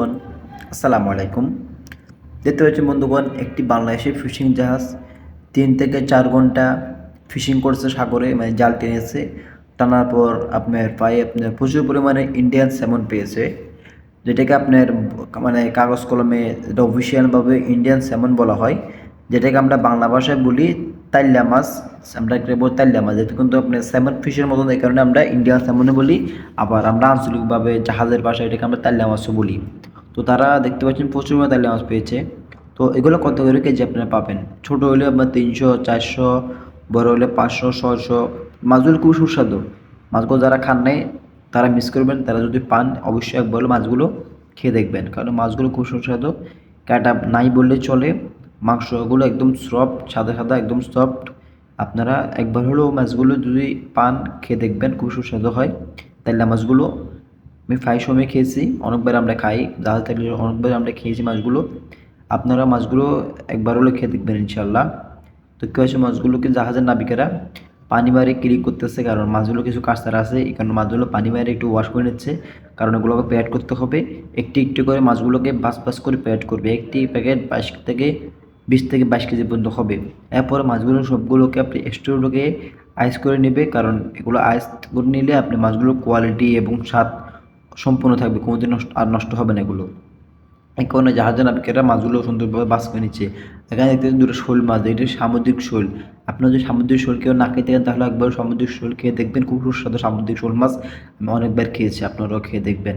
বন্ধুগণ, আসসালামু আলাইকুম। দেখতে পাচ্ছেন বন্ধুগণ, একটি বাংলাদেশের ফিশিং জাহাজ তিন থেকে চার ঘণ্টা ফিশিং করছে সাগরে মানে জাল টেনেছে। টানার পর আপনার পায়ে আপনার প্রচুর পরিমাণে ইন্ডিয়ান স্যামন পেয়েছে, যেটাকে আপনার মানে কাগজ কলমে এটা অফিসিয়ালভাবে ইন্ডিয়ান স্যামন বলা হয়। যেটাকে আমরা বাংলা ভাষায় বলি তাইল্লা মাছ। আমরা একটা বলি তাইল্লা মাছ, যেটা কিন্তু আপনার স্যামন ফিশের মতন, এই কারণে আমরা ইন্ডিয়ান স্যামনে বলি। আবার আমরা আঞ্চলিকভাবে জাহাজের ভাষায় এটাকে আমরা তাইল্লা মাছও বলি। তো তারা দেখতে পাচ্ছেন প্রচুর তাইল্লা মাছ পেয়েছে। তো এগুলো কত করে কেজি আপনারা পাবেন? ছোটো হলে আপনার তিনশো, চারশো, বড় হলে পাঁচশো ছশো মাছগুলো খুব সুস্বাদু। মাছগুলো যারা খান নাই, তারা মিস করবেন। তারা যদি পান, অবশ্যই একবার মাছগুলো খেয়ে দেখবেন। কারণ মাছগুলো খুব সুস্বাদু। কাটা নাই বললে চলে। মাংসগুলো একদম সফট সাদা সাদা, একদম সফট আপনারা একবার হলেও মাছগুলো যদি পান, খেয়ে দেখবেন, খুব সুস্বাদু হয়। তাহলে মাছগুলো আমি ফ্রাই সময় খেয়েছি, অনেকবার আমরা খাই। জাহাজ থাকলে অনেকবার আমরা খেয়েছি মাছগুলো। আপনারা মাছগুলো একবার হলে খেয়ে দেখবেন ইনশাল্লাহ তো কী হয়েছে মাছগুলোকে জাহাজের নাবিকেরা পানি মারে ক্লিক করতেছে কারণ মাছগুলো কিছু কাস্তার আছে, এই কারণে মাছগুলো পানি মারে একটু ওয়াশ করে নিচ্ছে। কারণ এগুলোকে প্যাড করতে হবে। একটি একটি করে মাছগুলোকে বাস বাস করে প্যাড করবে। একটি প্যাকেট বাইশ থেকে বিশ থেকে বাইশ কেজি পর্যন্ত হবে। এরপরে মাছগুলো সবগুলোকে আপনি স্টোরগুলোকে আইস করে নেবে। কারণ এগুলো আইস করে নিলে আপনি মাছগুলোর কোয়ালিটি এবং স্বাদ সম্পূর্ণ থাকবে, কোনোদিন আর নষ্ট হবে না এগুলো। এই কারণে জাহাজের নাবিকেরা মাছগুলো সুন্দরভাবে বাস করে নিচ্ছে। এখানে দেখতে দুটো শোল মাছ, এটা সামুদ্রিক শোল। আপনার যদি সামুদ্রিক শোল কেউ না খেতে থাকেন, তাহলে একবার সামুদ্রিক শোল খেয়ে দেখবেন, খুব সুস্বাদু সামুদ্রিক শোল মাছ। আমি অনেকবার খেয়েছি, আপনারাও খেয়ে দেখবেন।